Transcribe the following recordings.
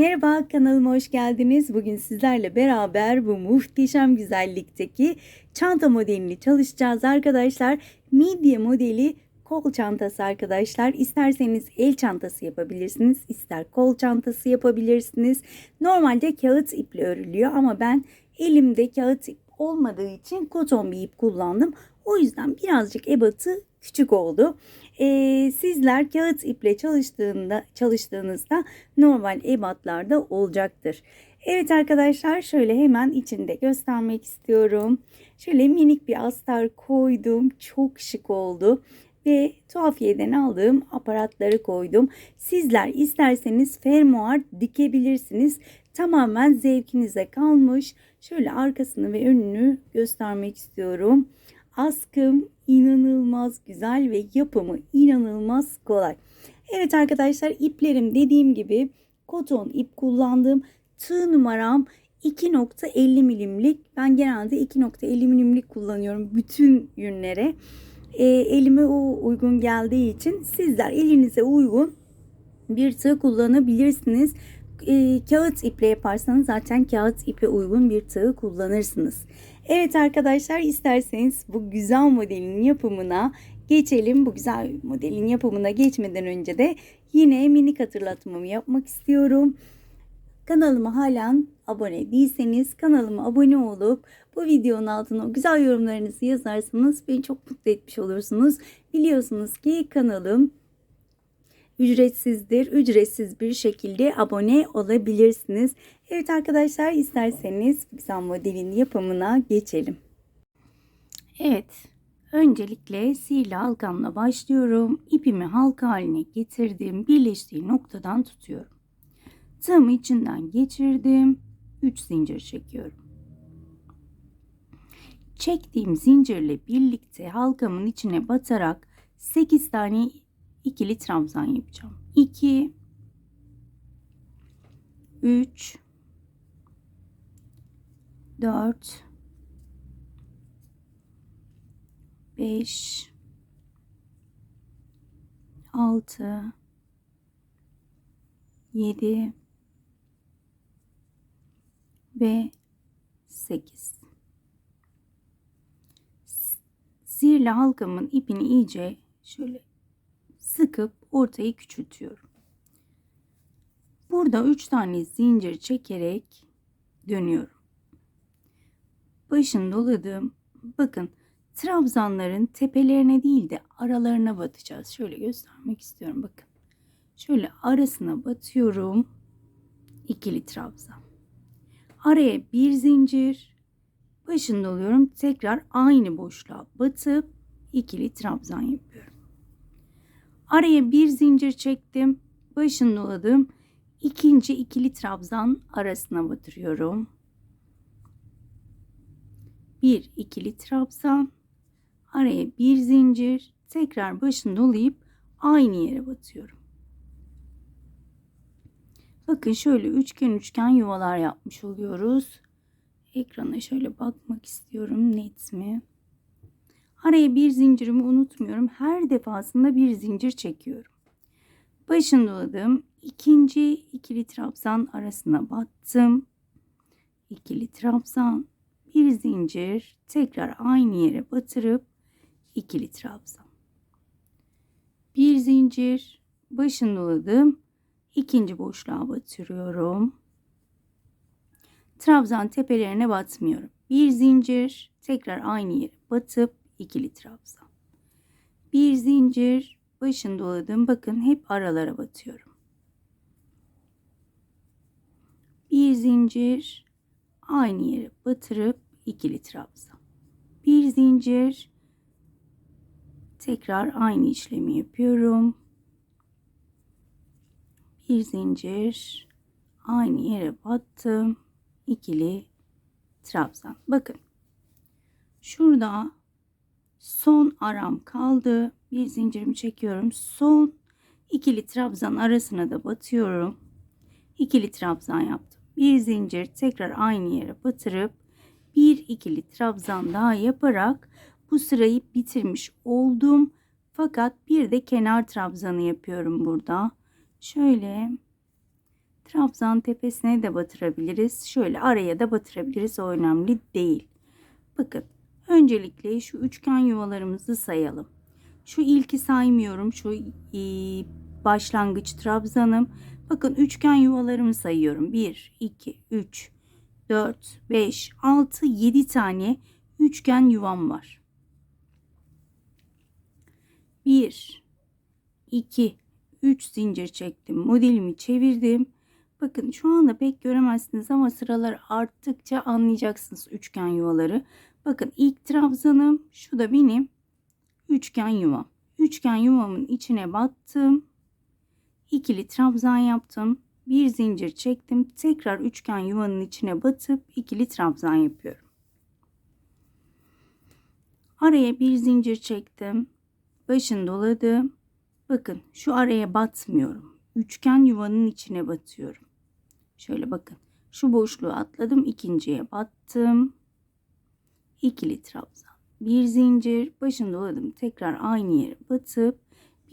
Merhaba kanalıma hoş geldiniz. Bugün sizlerle beraber bu muhteşem güzellikteki çanta modelini çalışacağız arkadaşlar. Midye modeli kol çantası arkadaşlar. İsterseniz el çantası yapabilirsiniz. ister kol çantası yapabilirsiniz. Normalde kağıt iple örülüyor ama ben elimde kağıt ip olmadığı için koton bir ip kullandım. O yüzden birazcık ebatı küçük oldu. Ee, sizler kağıt iple çalıştığında çalıştığınızda normal ebatlarda olacaktır. Evet arkadaşlar şöyle hemen içinde göstermek istiyorum. Şöyle minik bir astar koydum. Çok şık oldu. Ve tuhafiyeden aldığım aparatları koydum. Sizler isterseniz fermuar dikebilirsiniz. Tamamen zevkinize kalmış. Şöyle arkasını ve önünü göstermek istiyorum. Askım inanılmaz güzel ve yapımı inanılmaz kolay. Evet arkadaşlar iplerim dediğim gibi koton ip kullandım. Tığ numaram 2.50 milimlik. Ben genelde 2.50 milimlik kullanıyorum bütün yünlere. E, elime o uygun geldiği için sizler elinize uygun bir tığ kullanabilirsiniz. E, kağıt iple yaparsanız zaten kağıt ipe uygun bir tığ kullanırsınız. Evet arkadaşlar isterseniz bu güzel modelin yapımına geçelim. Bu güzel modelin yapımına geçmeden önce de yine minik hatırlatmamı yapmak istiyorum. Kanalıma halen abone değilseniz kanalıma abone olup bu videonun altına güzel yorumlarınızı yazarsanız beni çok mutlu etmiş olursunuz. Biliyorsunuz ki kanalım ücretsizdir. Ücretsiz bir şekilde abone olabilirsiniz. Evet arkadaşlar isterseniz güzel modelin yapımına geçelim. Evet. Öncelikle sihirli halkamla başlıyorum. İpimi halka haline getirdim. Birleştiği noktadan tutuyorum. Tığımı içinden geçirdim. 3 zincir çekiyorum. Çektiğim zincirle birlikte halkamın içine batarak 8 tane ikili trabzan yapacağım. 2 3 4 5 6 7 ve 8 Sihirli halkamın ipini iyice şöyle sıkıp ortayı küçültüyorum. Burada 3 tane zincir çekerek dönüyorum. Başını doladım. Bakın trabzanların tepelerine değil de aralarına batacağız. Şöyle göstermek istiyorum bakın. Şöyle arasına batıyorum. ikili trabzan. Araya bir zincir. Başını doluyorum. Tekrar aynı boşluğa batıp ikili trabzan yapıyorum. Araya bir zincir çektim. Başını doladım. İkinci ikili trabzan arasına batırıyorum. Bir ikili trabzan. Araya bir zincir. Tekrar başını dolayıp aynı yere batıyorum. Bakın şöyle üçgen üçgen yuvalar yapmış oluyoruz. Ekrana şöyle bakmak istiyorum net mi? Araya bir zincirimi unutmuyorum. Her defasında bir zincir çekiyorum. Başını doladım. İkinci ikili trabzan arasına battım. İkili trabzan, bir zincir, tekrar aynı yere batırıp ikili trabzan. Bir zincir, başını doladım. İkinci boşluğa batırıyorum. Trabzan tepelerine batmıyorum. Bir zincir, tekrar aynı yere batıp ikili trabzan. Bir zincir, başını doladım. Bakın hep aralara batıyorum. Bir zincir, aynı yere batırıp ikili trabzan. Bir zincir, tekrar aynı işlemi yapıyorum. Bir zincir, aynı yere battım. ikili trabzan. Bakın. Şurada son aram kaldı. Bir zincirimi çekiyorum. Son ikili trabzan arasına da batıyorum. İkili trabzan yaptım. Bir zincir tekrar aynı yere batırıp bir ikili trabzan daha yaparak bu sırayı bitirmiş oldum. Fakat bir de kenar trabzanı yapıyorum burada. Şöyle Trabzan tepesine de batırabiliriz. Şöyle araya da batırabiliriz. O önemli değil. Bakın öncelikle şu üçgen yuvalarımızı sayalım. Şu ilki saymıyorum. Şu e, başlangıç trabzanım. Bakın üçgen yuvalarımı sayıyorum. 1, 2, 3, 4, 5, 6, 7 tane üçgen yuvam var. 1, 2, 3 zincir çektim. Modelimi çevirdim. Bakın şu anda pek göremezsiniz ama sıralar arttıkça anlayacaksınız üçgen yuvaları. Bakın ilk trabzanım şu da benim üçgen yuvam. Üçgen yuvamın içine battım. İkili trabzan yaptım. Bir zincir çektim. Tekrar üçgen yuvanın içine batıp ikili trabzan yapıyorum. Araya bir zincir çektim. Başını doladım. Bakın şu araya batmıyorum. Üçgen yuvanın içine batıyorum. Şöyle bakın. Şu boşluğu atladım. ikinciye battım. İkili trabzan. Bir zincir. Başını doladım. Tekrar aynı yere batıp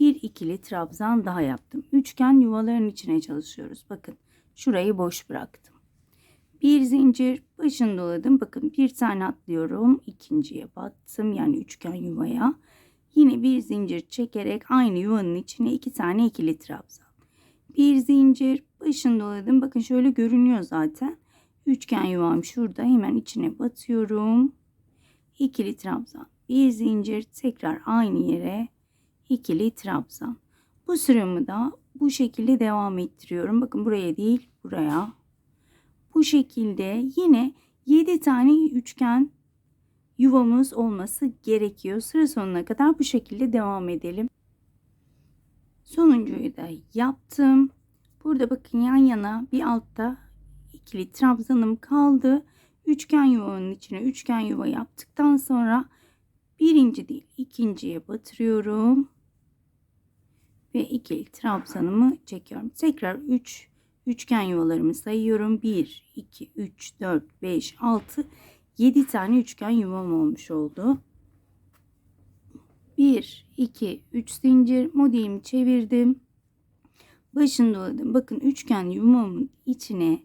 bir ikili trabzan daha yaptım. Üçgen yuvaların içine çalışıyoruz. Bakın şurayı boş bıraktım. Bir zincir başını doladım. Bakın bir tane atlıyorum. ikinciye battım. Yani üçgen yuvaya. Yine bir zincir çekerek aynı yuvanın içine iki tane ikili trabzan. Bir zincir başını doladım. Bakın şöyle görünüyor zaten. Üçgen yuvam şurada. Hemen içine batıyorum. İkili trabzan. Bir zincir tekrar aynı yere ikili trabzan. Bu sıramı da bu şekilde devam ettiriyorum. Bakın buraya değil buraya. Bu şekilde yine 7 tane üçgen yuvamız olması gerekiyor. Sıra sonuna kadar bu şekilde devam edelim. Sonuncuyu da yaptım. Burada bakın yan yana bir altta ikili trabzanım kaldı. Üçgen yuvanın içine üçgen yuva yaptıktan sonra birinci değil ikinciye batırıyorum. Ve ikili trabzanımı çekiyorum. Tekrar 3 üçgen yuvalarımı sayıyorum. 1, 2, 3, 4, 5, 6, 7 tane üçgen yuvam olmuş oldu. 1, 2, 3 zincir modelimi çevirdim. Başını doladım. Bakın üçgen yuvamın içine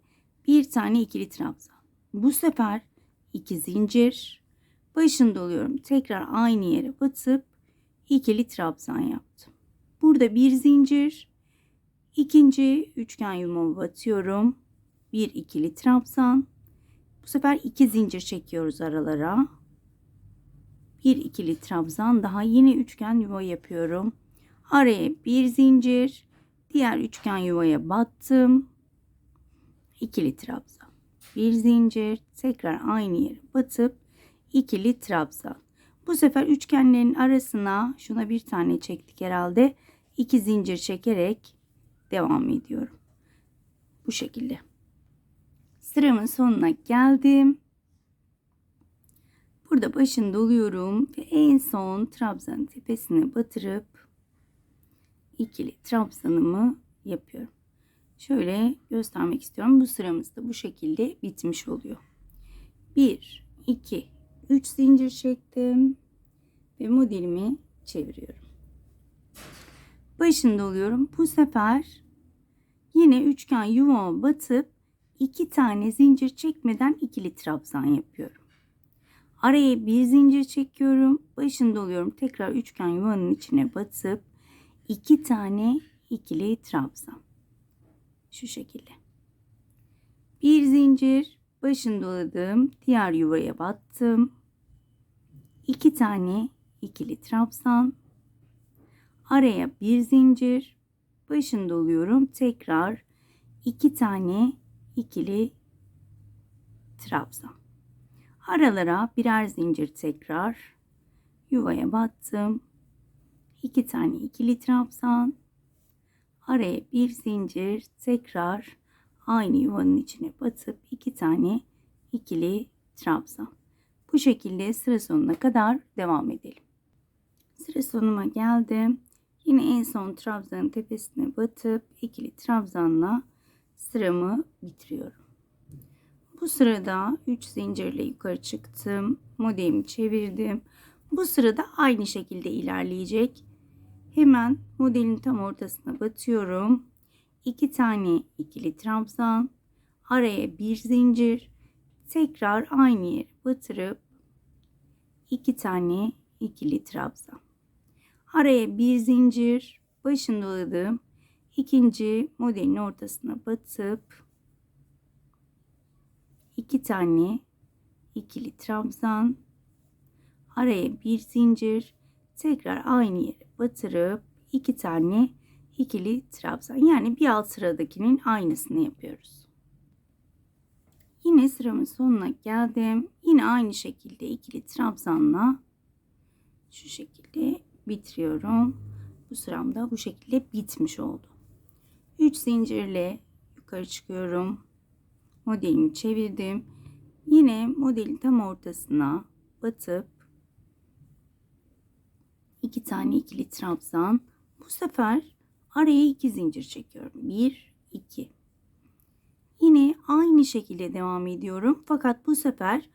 bir tane ikili trabzan. Bu sefer 2 zincir. Başını doluyorum. Tekrar aynı yere batıp ikili trabzan yaptım. Burada bir zincir. ikinci üçgen yuvamı batıyorum. Bir ikili trabzan. Bu sefer iki zincir çekiyoruz aralara. Bir ikili trabzan daha yine üçgen yuva yapıyorum. Araya bir zincir. Diğer üçgen yuvaya battım. İkili trabzan. Bir zincir. Tekrar aynı yere batıp ikili trabzan. Bu sefer üçgenlerin arasına şuna bir tane çektik herhalde. İki zincir çekerek devam ediyorum. Bu şekilde. Sıramın sonuna geldim. Burada başını doluyorum ve en son trabzanın tepesine batırıp ikili trabzanımı yapıyorum. Şöyle göstermek istiyorum. Bu sıramız da bu şekilde bitmiş oluyor. 1, 2, 3 zincir çektim ve modelimi çeviriyorum. Başında oluyorum. Bu sefer yine üçgen yuvama batıp iki tane zincir çekmeden ikili trabzan yapıyorum. Araya bir zincir çekiyorum. Başında oluyorum. Tekrar üçgen yuvanın içine batıp iki tane ikili trabzan. Şu şekilde. Bir zincir başını doladım. Diğer yuvaya battım. iki tane ikili trabzan. Araya bir zincir. Başını doluyorum. Tekrar iki tane ikili trabzan. Aralara birer zincir tekrar yuvaya battım. iki tane ikili trabzan. Araya bir zincir tekrar aynı yuvanın içine batıp iki tane ikili trabzan. Bu şekilde sıra sonuna kadar devam edelim. Sıra sonuma geldim. Yine en son trabzanın tepesine batıp ikili trabzanla sıramı bitiriyorum. Bu sırada 3 zincirle yukarı çıktım. Modelimi çevirdim. Bu sırada aynı şekilde ilerleyecek. Hemen modelin tam ortasına batıyorum. 2 tane ikili trabzan, araya bir zincir, tekrar aynı yere batırıp 2 tane ikili trabzan. Araya bir zincir, başını doladım. İkinci modelin ortasına batıp 2 tane ikili trabzan, araya bir zincir, tekrar aynı yere batırıp 2 tane ikili trabzan. Yani bir alt sıradakinin aynısını yapıyoruz. Yine sıramın sonuna geldim. Yine aynı şekilde ikili trabzanla şu şekilde bitiriyorum. Bu sıram da bu şekilde bitmiş oldu. 3 zincirle yukarı çıkıyorum. Modelimi çevirdim. Yine modelin tam ortasına batıp iki tane ikili trabzan. Bu sefer araya iki zincir çekiyorum. 1 2 Yine aynı şekilde devam ediyorum. Fakat bu sefer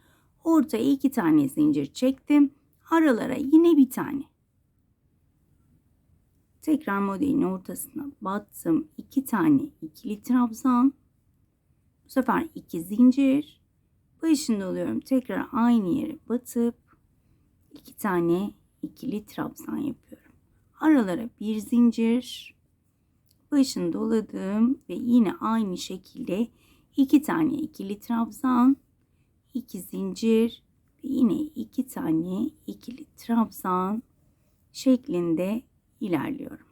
ortaya iki tane zincir çektim. Aralara yine bir tane. Tekrar modelin ortasına battım. iki tane ikili trabzan. Bu sefer iki zincir. Başında oluyorum. Tekrar aynı yere batıp iki tane ikili trabzan yapıyorum. Aralara bir zincir. Başını doladım ve yine aynı şekilde iki tane ikili trabzan, iki zincir ve yine iki tane ikili trabzan şeklinde ilerliyorum.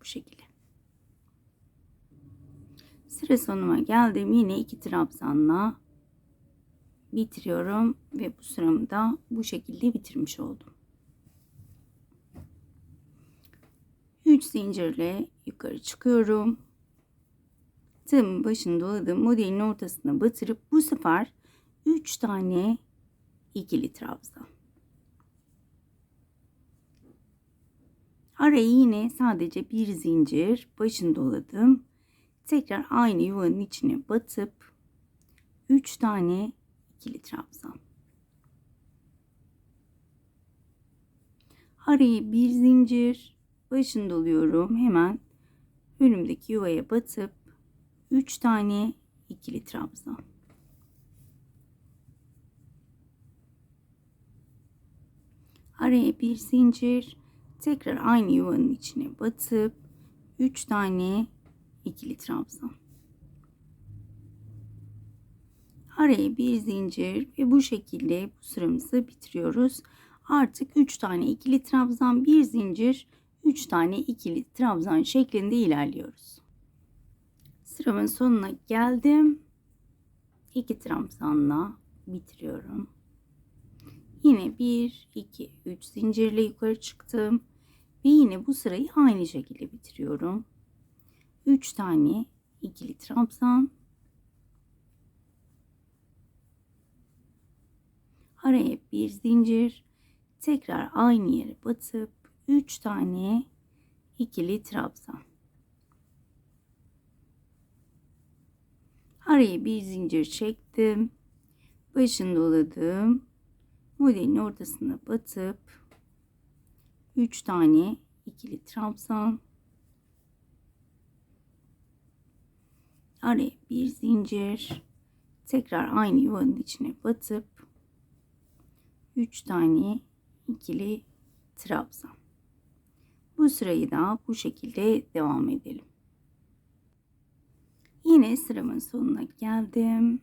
Bu şekilde. Sıra sonuma geldim. Yine iki trabzanla bitiriyorum ve bu sıramı da bu şekilde bitirmiş oldum. 3 zincirle yukarı çıkıyorum. Tığımın başını doladım. Modelin ortasına batırıp bu sefer 3 tane ikili trabzan. Araya yine sadece bir zincir başını doladım. Tekrar aynı yuvanın içine batıp 3 tane ikili trabzan. Araya bir zincir başını doluyorum. Hemen önümdeki yuvaya batıp 3 tane ikili trabzan. Araya bir zincir, tekrar aynı yuvanın içine batıp 3 tane ikili trabzan. Araya bir zincir ve bu şekilde bu sıramızı bitiriyoruz. Artık 3 tane ikili trabzan, bir zincir, 3 tane ikili trabzan şeklinde ilerliyoruz. Sıramın sonuna geldim. 2 trabzanla bitiriyorum. Yine 1, 2, 3 zincirle yukarı çıktım. Ve yine bu sırayı aynı şekilde bitiriyorum. 3 tane ikili trabzan. Araya bir zincir. Tekrar aynı yere batıp 3 tane ikili trabzan. Araya bir zincir çektim. Başını doladım. Modelin ortasına batıp 3 tane ikili trabzan. Araya bir zincir. Tekrar aynı yuvanın içine batıp 3 tane ikili trabzan. Bu sırayı da bu şekilde devam edelim. Yine sıramın sonuna geldim.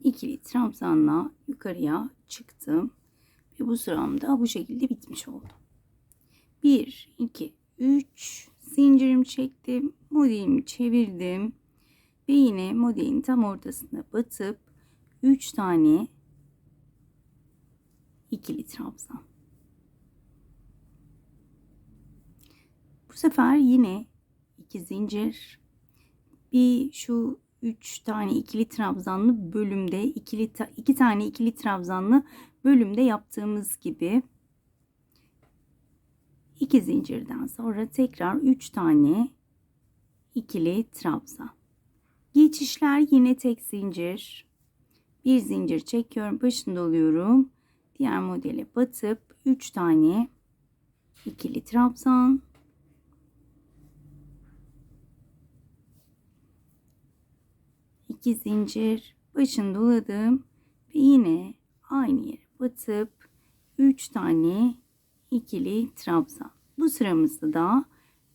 İkili trabzanla yukarıya çıktım. Ve bu sıram da bu şekilde bitmiş oldu. 1, 2, 3 zincirimi çektim. Modelimi çevirdim. Ve yine modelin tam ortasına batıp 3 tane ikili trabzan. Bu sefer yine iki zincir bir şu üç tane ikili trabzanlı bölümde ikili iki tane ikili trabzanlı bölümde yaptığımız gibi iki zincirden sonra tekrar üç tane ikili trabzan. Geçişler yine tek zincir. Bir zincir çekiyorum, başında oluyorum. Diğer modele batıp 3 tane ikili trabzan 2 zincir başını doladım ve yine aynı yere batıp 3 tane ikili trabzan. Bu sıramızda da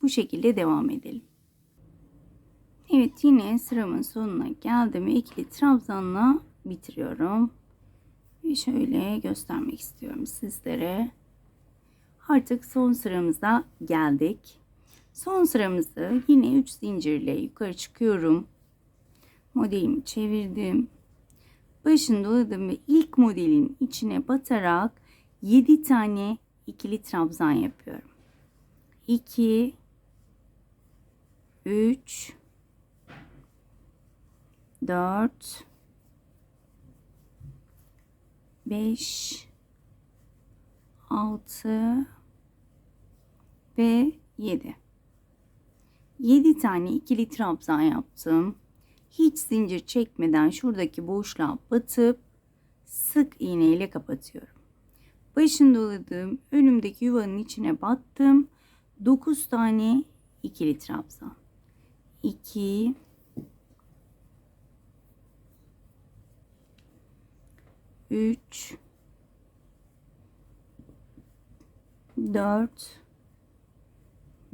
bu şekilde devam edelim. Evet yine sıramın sonuna geldim ve ikili trabzanla bitiriyorum. Ve şöyle göstermek istiyorum sizlere. Artık son sıramıza geldik. Son sıramızda yine 3 zincirle yukarı çıkıyorum. Modelimi çevirdim. Başını doladım ve ilk modelin içine batarak 7 tane ikili trabzan yapıyorum. 2 3 4 5 6 ve 7. 7 tane ikili trabzan yaptım. Hiç zincir çekmeden şuradaki boşluğa batıp sık iğne ile kapatıyorum. Başını doladım. Önümdeki yuvanın içine battım. 9 tane ikili trabzan. 2 3 4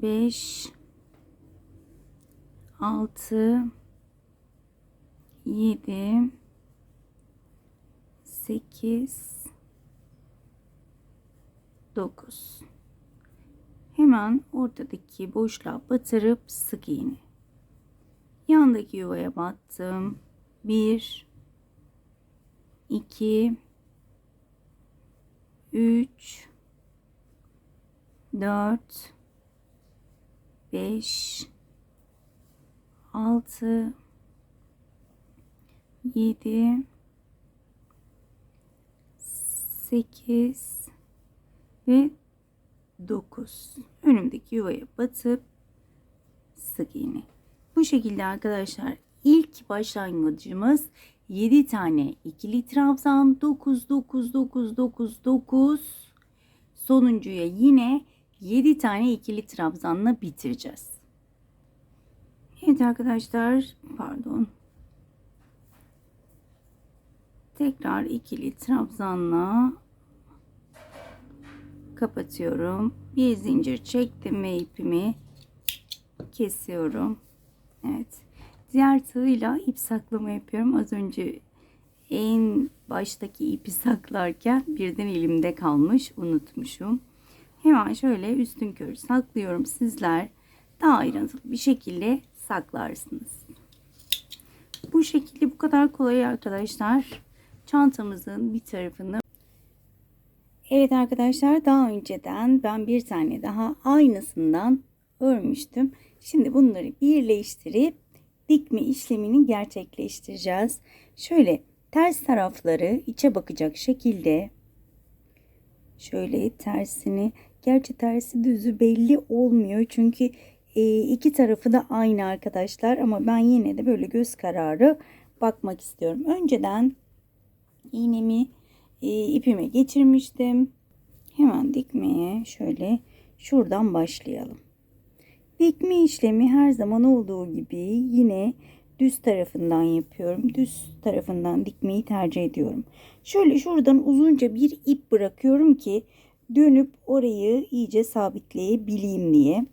5 6 7 8 9 Hemen ortadaki boşluğa batırıp sık iğne. Yandaki yuvaya battım. 1 2 3 4 5 6 7 8 ve 9 önümdeki yuvaya batıp sık iğne. Bu şekilde arkadaşlar ilk başlangıcımız 7 tane ikili trabzan 9 9 9 9 9 sonuncuya yine 7 tane ikili trabzanla bitireceğiz. Evet arkadaşlar pardon. Tekrar ikili trabzanla kapatıyorum. Bir zincir çektim ve ipimi kesiyorum. Evet. Diğer tığıyla ip saklama yapıyorum. Az önce en baştaki ipi saklarken birden elimde kalmış. Unutmuşum. Hemen şöyle üstün körü saklıyorum. Sizler daha ayrıntılı bir şekilde saklarsınız. Bu şekilde bu kadar kolay arkadaşlar. Çantamızın bir tarafını Evet arkadaşlar daha önceden ben bir tane daha aynısından örmüştüm. Şimdi bunları birleştirip dikme işlemini gerçekleştireceğiz. Şöyle ters tarafları içe bakacak şekilde şöyle tersini gerçi tersi düzü belli olmuyor çünkü e, iki tarafı da aynı arkadaşlar ama ben yine de böyle göz kararı bakmak istiyorum. Önceden iğnemi e, ipime geçirmiştim. Hemen dikmeye şöyle şuradan başlayalım. Dikme işlemi her zaman olduğu gibi yine düz tarafından yapıyorum. Düz tarafından dikmeyi tercih ediyorum. Şöyle şuradan uzunca bir ip bırakıyorum ki dönüp orayı iyice sabitleyebileyim diye.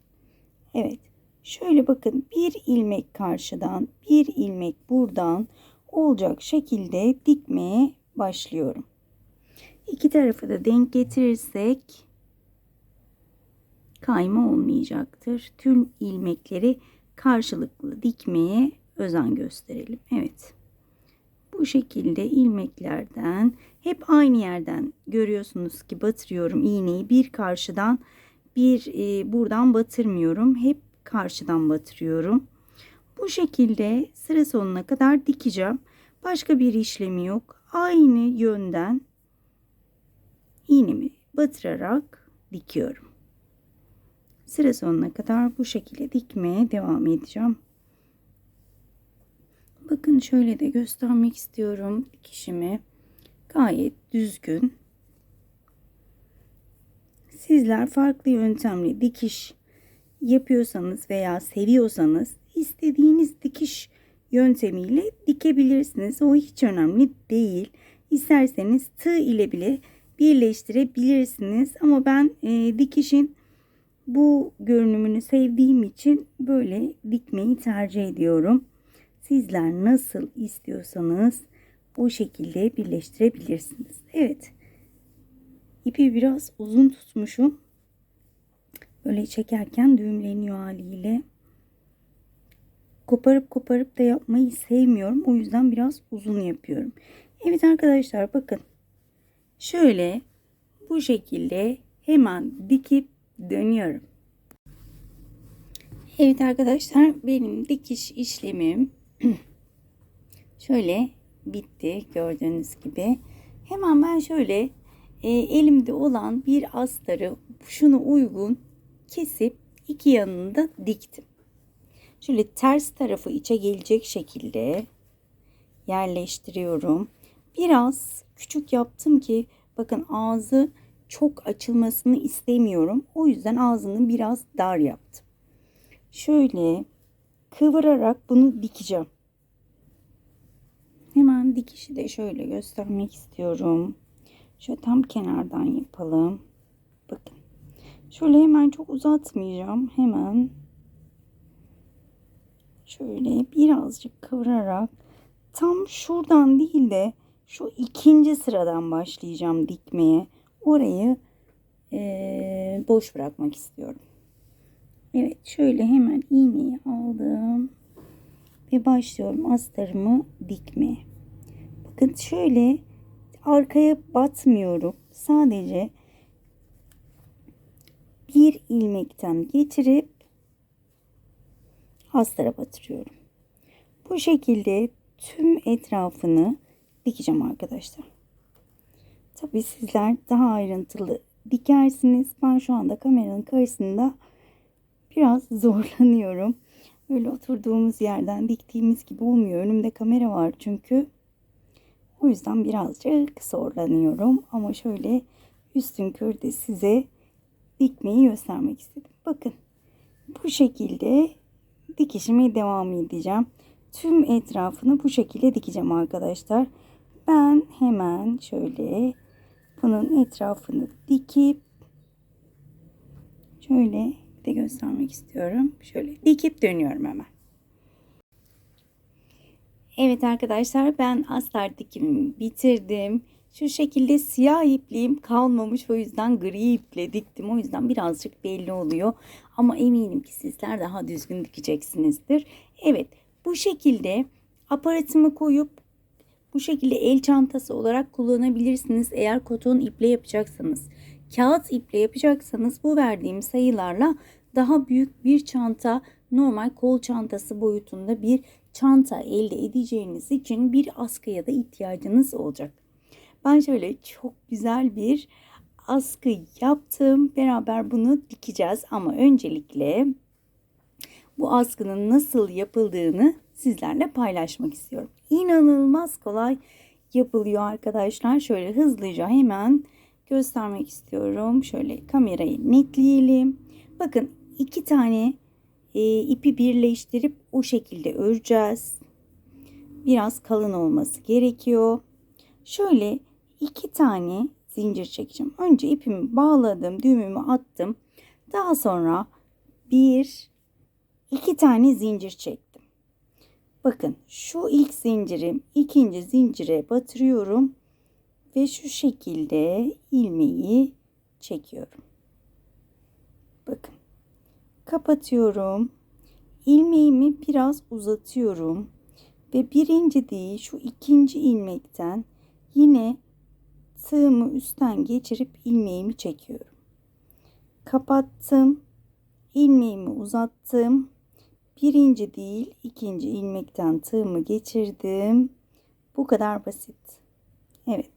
Evet. Şöyle bakın bir ilmek karşıdan bir ilmek buradan olacak şekilde dikmeye başlıyorum. İki tarafı da denk getirirsek kayma olmayacaktır. Tüm ilmekleri karşılıklı dikmeye özen gösterelim. Evet. Bu şekilde ilmeklerden hep aynı yerden görüyorsunuz ki batırıyorum iğneyi bir karşıdan bir e, buradan batırmıyorum. Hep karşıdan batırıyorum. Bu şekilde sıra sonuna kadar dikeceğim. Başka bir işlemi yok. Aynı yönden iğnemi batırarak dikiyorum. Sıra sonuna kadar bu şekilde dikmeye devam edeceğim. Bakın şöyle de göstermek istiyorum dikişimi. Gayet düzgün. Sizler farklı yöntemle dikiş yapıyorsanız veya seviyorsanız istediğiniz dikiş yöntemiyle dikebilirsiniz. O hiç önemli değil. İsterseniz tığ ile bile birleştirebilirsiniz. Ama ben e, dikişin bu görünümünü sevdiğim için böyle dikmeyi tercih ediyorum. Sizler nasıl istiyorsanız o şekilde birleştirebilirsiniz. Evet. İpi biraz uzun tutmuşum. Böyle çekerken düğümleniyor haliyle. Koparıp koparıp da yapmayı sevmiyorum. O yüzden biraz uzun yapıyorum. Evet arkadaşlar bakın. Şöyle bu şekilde hemen dikip dönüyorum. Evet arkadaşlar benim dikiş işlemim şöyle bitti gördüğünüz gibi. Hemen ben şöyle e, elimde olan bir astarı şunu uygun kesip iki yanını da diktim. Şöyle ters tarafı içe gelecek şekilde yerleştiriyorum. Biraz küçük yaptım ki bakın ağzı çok açılmasını istemiyorum. O yüzden ağzını biraz dar yaptım. Şöyle kıvırarak bunu dikeceğim. Hemen dikişi de şöyle göstermek istiyorum. Şöyle tam kenardan yapalım. Bakın. Şöyle hemen çok uzatmayacağım. Hemen şöyle birazcık kıvırarak tam şuradan değil de şu ikinci sıradan başlayacağım dikmeye. Orayı e, boş bırakmak istiyorum. Evet şöyle hemen iğneyi aldım ve başlıyorum astarımı dikmeye. Bakın şöyle arkaya batmıyorum. Sadece bir ilmekten geçirip astara batırıyorum. Bu şekilde tüm etrafını dikeceğim arkadaşlar. Tabii sizler daha ayrıntılı dikersiniz. Ben şu anda kameranın karşısında biraz zorlanıyorum. Böyle oturduğumuz yerden diktiğimiz gibi olmuyor. Önümde kamera var çünkü. O yüzden birazcık zorlanıyorum. Ama şöyle üstün körde size dikmeyi göstermek istedim. Bakın bu şekilde dikişime devam edeceğim. Tüm etrafını bu şekilde dikeceğim arkadaşlar. Ben hemen şöyle bunun etrafını dikip şöyle de göstermek istiyorum. Şöyle dikip dönüyorum hemen. Evet arkadaşlar ben astar dikimimi bitirdim. Şu şekilde siyah ipliğim kalmamış o yüzden gri iple diktim. O yüzden birazcık belli oluyor. Ama eminim ki sizler daha düzgün dikeceksinizdir. Evet bu şekilde aparatımı koyup bu şekilde el çantası olarak kullanabilirsiniz. Eğer koton iple yapacaksanız, kağıt iple yapacaksanız bu verdiğim sayılarla daha büyük bir çanta, normal kol çantası boyutunda bir çanta elde edeceğiniz için bir askıya da ihtiyacınız olacak. Ben şöyle çok güzel bir askı yaptım. Beraber bunu dikeceğiz ama öncelikle bu askının nasıl yapıldığını sizlerle paylaşmak istiyorum. İnanılmaz kolay yapılıyor arkadaşlar. Şöyle hızlıca hemen göstermek istiyorum. Şöyle kamerayı netleyelim. Bakın iki tane e, ipi birleştirip o şekilde öreceğiz. Biraz kalın olması gerekiyor. Şöyle iki tane zincir çekeceğim. Önce ipimi bağladım, düğümümü attım. Daha sonra bir, iki tane zincir çektim. Bakın şu ilk zincirim ikinci zincire batırıyorum ve şu şekilde ilmeği çekiyorum. Bakın kapatıyorum. ilmeğimi biraz uzatıyorum ve birinci değil şu ikinci ilmekten yine tığımı üstten geçirip ilmeğimi çekiyorum. Kapattım. ilmeğimi uzattım. Birinci değil ikinci ilmekten tığımı geçirdim. Bu kadar basit. Evet.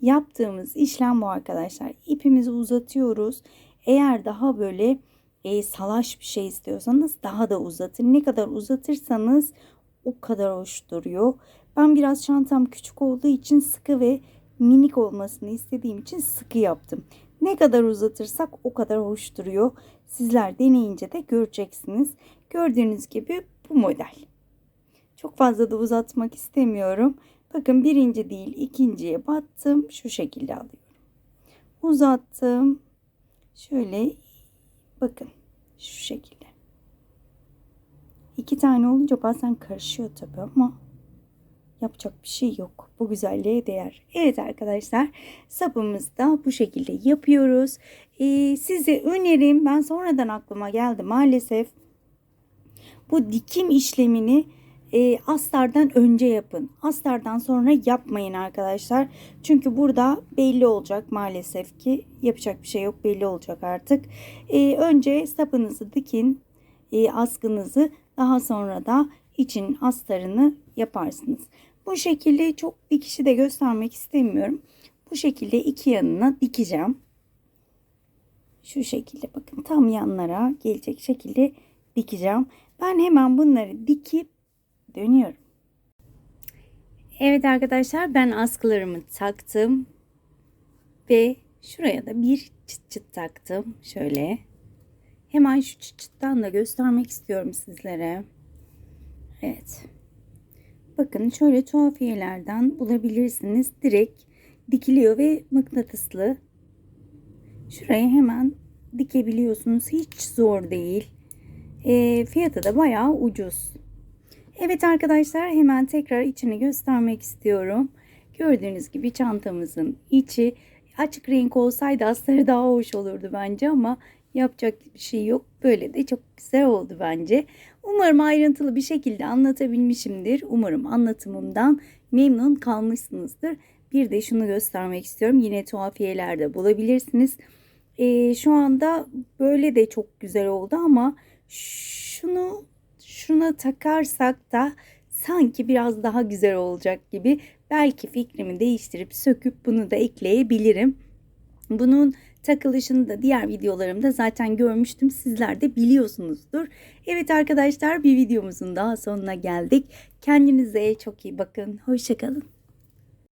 Yaptığımız işlem bu arkadaşlar. İpimizi uzatıyoruz. Eğer daha böyle e, salaş bir şey istiyorsanız daha da uzatın. Ne kadar uzatırsanız o kadar hoş duruyor. Ben biraz çantam küçük olduğu için sıkı ve minik olmasını istediğim için sıkı yaptım. Ne kadar uzatırsak o kadar hoş duruyor. Sizler deneyince de göreceksiniz. Gördüğünüz gibi bu model. Çok fazla da uzatmak istemiyorum. Bakın birinci değil ikinciye battım. Şu şekilde alıyorum. Uzattım. Şöyle bakın şu şekilde. İki tane olunca bazen karışıyor tabii ama yapacak bir şey yok. Bu güzelliğe değer. Evet arkadaşlar sapımızı da bu şekilde yapıyoruz. Ee, size önerim ben sonradan aklıma geldi maalesef. Bu dikim işlemini e, astardan önce yapın. Astardan sonra yapmayın arkadaşlar. Çünkü burada belli olacak maalesef ki yapacak bir şey yok belli olacak artık. E, önce sapınızı dikin e, askınızı daha sonra da için astarını yaparsınız. Bu şekilde çok dikişi de göstermek istemiyorum. Bu şekilde iki yanına dikeceğim. Şu şekilde bakın tam yanlara gelecek şekilde dikeceğim. Ben hemen bunları dikip dönüyorum. Evet arkadaşlar ben askılarımı taktım. Ve şuraya da bir çıt çıt taktım. Şöyle. Hemen şu çıt çıttan da göstermek istiyorum sizlere. Evet. Bakın şöyle tuhafiyelerden bulabilirsiniz. Direkt dikiliyor ve mıknatıslı. Şuraya hemen dikebiliyorsunuz. Hiç zor değil. E, fiyatı da bayağı ucuz. Evet arkadaşlar hemen tekrar içini göstermek istiyorum. Gördüğünüz gibi çantamızın içi açık renk olsaydı astarı daha hoş olurdu bence ama yapacak bir şey yok. Böyle de çok güzel oldu bence. Umarım ayrıntılı bir şekilde anlatabilmişimdir. Umarım anlatımımdan memnun kalmışsınızdır. Bir de şunu göstermek istiyorum. Yine tuhafiyelerde bulabilirsiniz. Ee, şu anda böyle de çok güzel oldu ama şunu şuna takarsak da sanki biraz daha güzel olacak gibi belki fikrimi değiştirip söküp bunu da ekleyebilirim. Bunun takılışını da diğer videolarımda zaten görmüştüm. Sizler de biliyorsunuzdur. Evet arkadaşlar bir videomuzun daha sonuna geldik. Kendinize çok iyi bakın. Hoşçakalın.